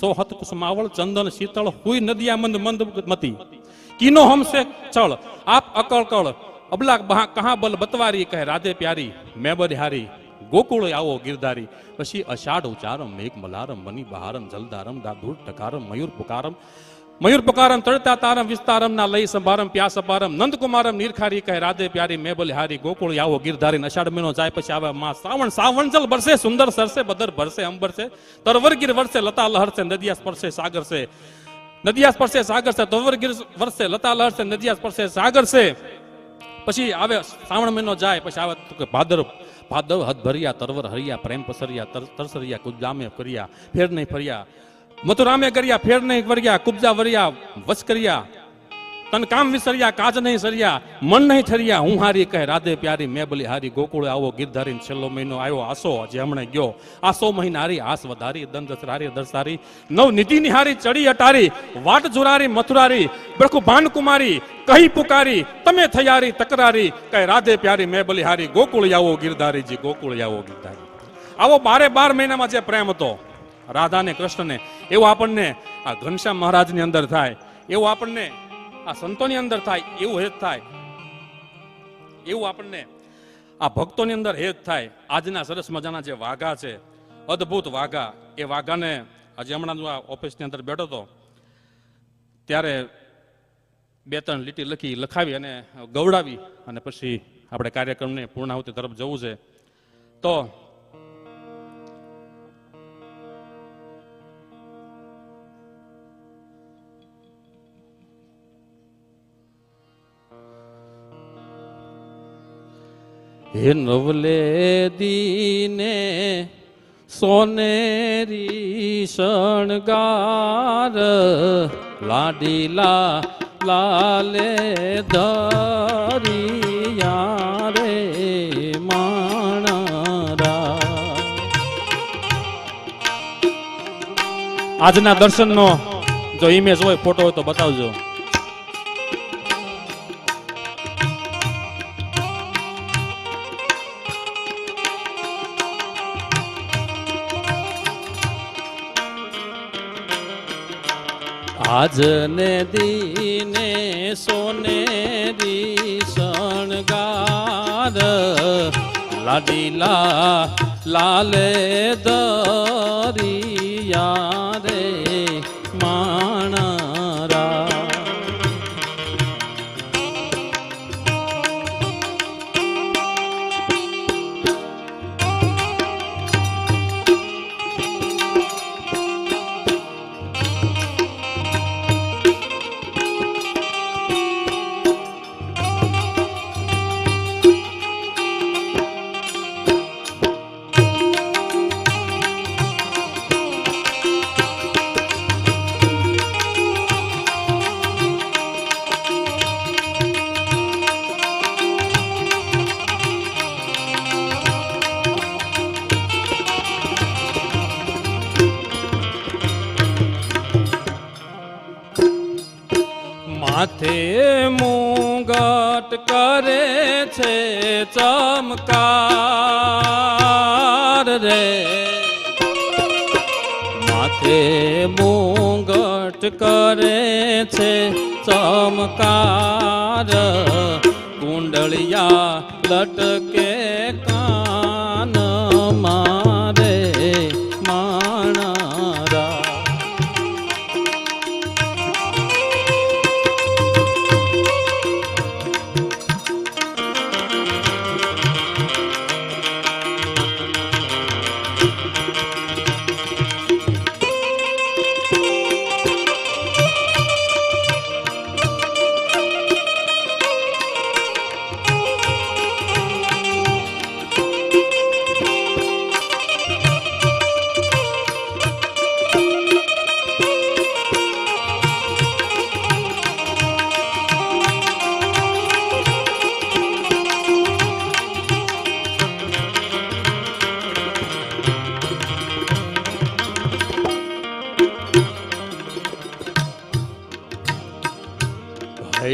સો કુસમાવળ કુસુમાવળ ચંદન, શીતળ, હુઈ, નદિયા, મંદ મંદ મતી. કીનો હમસે ચળ, આપ અકળ કળ. અબલા બહા, કહા બલ બતવારી કહે, રાધે પ્યારી, મેં બરિહારી, ગોકુળ આવો ગિરધારી. પછી અષાઢ ઉચારમ મેઘ મલારમ મની બહારમ જલધારમ દાધુર ટકારમ, મયુર પુકારમ. મયુર પુકારમ તળતા તારમ વિસ્તારમ ના લઈ સંભારમ પ્યાસ અપારમ નંદકુમારમ નીરખારી કહે રાધે પ્યારી મેં બલિહારી ગોકુળ આવો ગિરધારી અષાઢ મહિનો જાય પછી આવે માં શ્રાવણ સાવણ જલ બરસે સુંદર સરસે બદર ભરસે અંબર છે તરવર ગીર વરસે લતા લહરસે નદિયા સ્પર્શે સાગર છે નદિયા સ્પર્શે સાગર છે તરવર ગીર વરસે લતા લહરસે નદિયા સ્પર્શે સાગર છે પછી આવે શ્રાવણ મહિનો જાય પછી આવે તો કે ભાદર ભાદવ હદ ભર્યા તરવર હરિયા પ્રેમ પસરિયા તર- તરસરિયા કુજામે કર્યા ફેર નહીં ફર્યા મથુરામે કર્યા ફેર નહીં વર્યા, કુબજા વર્યા વસ કર્યા. તન કામ વિસર્યા, કાજ નહીં સર્યા, મન નહીં ઠર્યા. હું હારી કહે, રાધે પ્યારી, મેં બલી, હારી ગોકુળે આવો ગીરધારી છેલ્લો મહિનો આવ્યો, આસો જે હમણે ગયો. આસો મહિના હારી, આસ વધારી, દંડ દસરારી દર્શારી નવ નિધિ નિહારી ચડી અટારી, વાટ જુરારી, મથુરારી બ્રખુ ભાનકુમારી કહી પુકારી, તમે થયારી, તકરારી. કહે, રાધે પ્યારી, મેં બલી, હારી ગોકુળ આવો ગિરધારીજી ગોકુળ આવો ગીરધારી આવો બારે બાર મહિનામાં જે પ્રેમ હતો રાધા ને કૃષ્ણને, એવું આપણને આ ઘનશ્યામ મહારાજની અંદર થાય, એવું આપણને આ સંતોની અંદર થાય, એવું હેત થાય. એવું આપણને આ ભક્તોની અંદર હેત થાય. આજના સરસ મજાના જે વાઘા છે, અદ્ભુત વાઘા, એ વાઘાને આજે હમણાં આ ઓફિસની અંદર બેઠો હતો, ત્યારે બે ત્રણ લીટી લખી, લખાવી અને ગવડાવી અને પછી આપણે કાર્યક્રમને પૂર્ણાહુતિ તરફ જવું છે. તો હે નવલે દીને સોનેરી શણગાર લાડીલા લાલે ધરિયા રે માણરા. આજના દર્શનનો જો ઇમેજ હોય ફોટો હોય તો બતાવજો. આજને દીને સોનેરી શણગાર. લાડીલા લાલે દરિયા રે. માથે મુગટ કરે છે ચમકાર રે. માથે મુગટ કરે છે ચમકાર. કુંડળિયા લટકે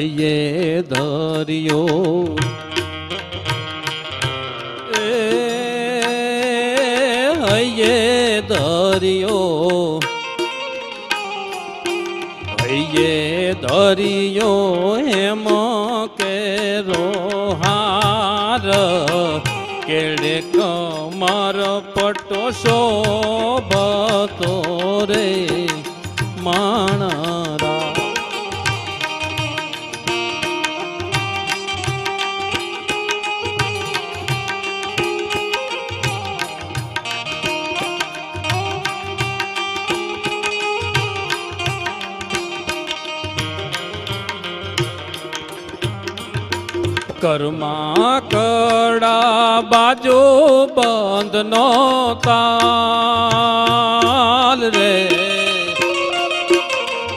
હૈયે દરિયો એ હૈયે દરિયો હૈયે દરિયો હેમ કે રોહાર કેડે કમર પટો શોભતો રે કર્મા કડા બાજો બંધ નો તાલ રે.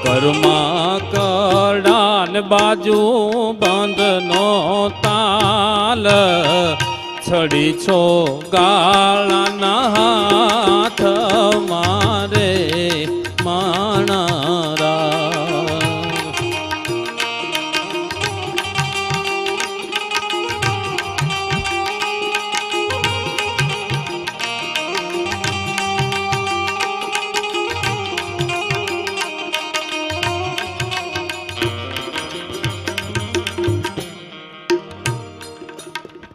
ઘરમાં કડા ને બાજુ બંધ નો તાલ છડી છો ગાળાના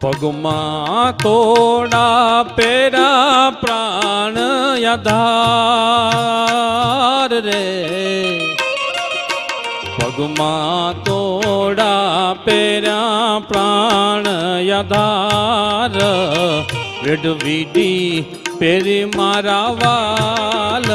પગમાં તોડા પેરા પ્રાણ યધાર રે. પગમાં તોડા પેરા પ્રાણ યધાર. વેડવીડી પેરી મારા વાલ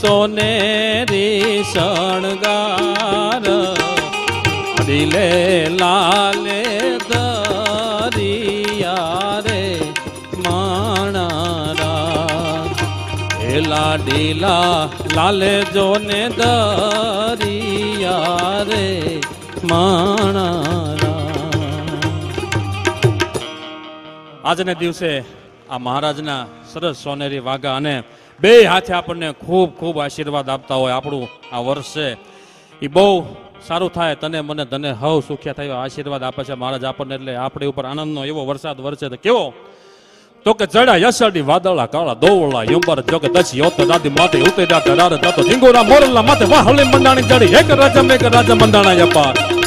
સોનેરી શણગાર. દિલે લાલે દરિયા રે માણારા. એ લાડીલા લાલે જોને દરિયા રે માણારા. આજને દિવસે આ મહારાજના સરસ સોનેરી વાઘા અને બે હાથે આપણને ખૂબ ખૂબ આશીર્વાદ આપતા હોય આપણું આ વર્ષ. એ બહુ સારું થાય, તને મને ધને હવ સુખ્યા થયો આશીર્વાદ આપે છે મહારાજ આપણને, એટલે આપણી ઉપર આનંદનો એવો વરસાદ વરસે તો કેવો? તો કે ચડ્યા યસડી વાદળા, કાળા દોવળા યુંબર કે દસી ઓત દાદી માતે ઉતર્યા કરાર તતો ઢીંગોરા, મોરલા માથે વાહલે મંડાણી જડી, એક રાજા મેક રાજા મંડાણા યપાર.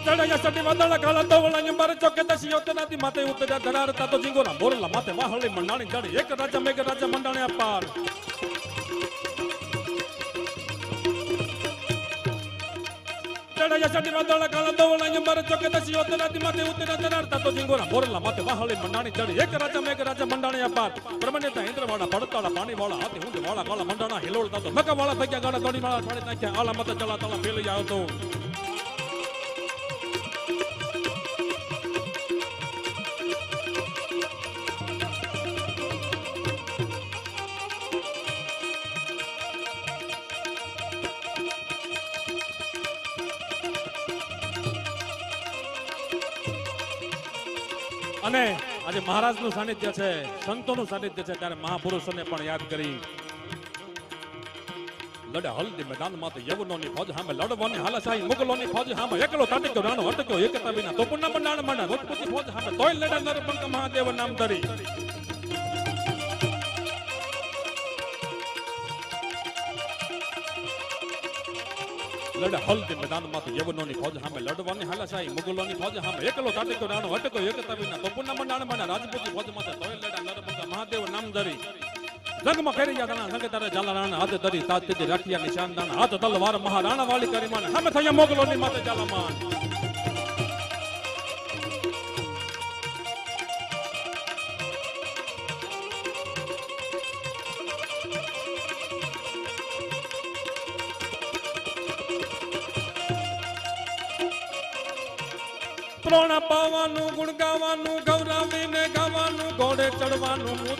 ચડ્યા યસડી વાદળા કાળા દોવળા યુંબર જોગ દસી યોત દાદી માતે ઉતર્યા કરાર તતો ઝીંગોરા મોરલા માતે વાહલે મંડાણી જડી એક રાજા મેક રાજા મંડાણા યપાર ચડાયા ચડી વાદળા કાળા દોવળા યુંબર જોગ દસી યોત દાદી માતે ઉતર્યા કરાર તતો ઝીંગોરા મોરલા માતે વાહલે મંડાણી જડી એક રાજા મેક રાજા મંડાણા યપાર પ્રમણ્યતા ઇન્દ્રવાળા પડતાળા પાણીવાળા હાથી ઊંધ વાળા કાળા મંડાણા હિલોળતા તો મકા વાળા ભગ્યા ગાળા દોડી વાળા ફાડી નાખ્યા આલા મત ચલા તલા ફેલી આવ્યો તો અને આજે મહારાજનું સાનિધ્ય છે, સંતોનું સાનિધ્ય છે, ત્યારે મહાપુરુષોને પણ યાદ કરી. લડે હલ્દી મેદાનમાં તો યવનોની ફોજ સામે લડવાની હાલસાઈ, મુગલોની ફોજ હામે એકલો તાટીક્યો રાણો અટક્યો, એકતા વિના તો પુના મંડાણ મંડા રોજપૂતી ફોજ હામે તોય લડે નરપંક મહાદેવ નામ ધરી. લડે હલ્દી મેદાનમાં તો યવનોની ફોજ સામે લડવાની હાલાશાહી મુગલોની ફોજ સામે એકલો કાટકો નાનો અટક્યો એકતા વિના તો પુના મંડાણ મંડા રાજપૂતી ફોજમાં તોય લડા નરપંક મહાદેવ નામ ધરી. જગમાં કરી ગયા તાણા સંગે તારે જાલા રાણા હાથ ધરી, તાજ તેજી રાખ્યા નિશાન દાણા હાથ તલવાર મહારાણા વાળી કરી માને સામે થયા મોગલોની માથે જાલામાન પ્રોણા પાવાનું ગુણ ગાવાનું ગૌરાવીને ગાવાનું ઘોડે ચડવાનું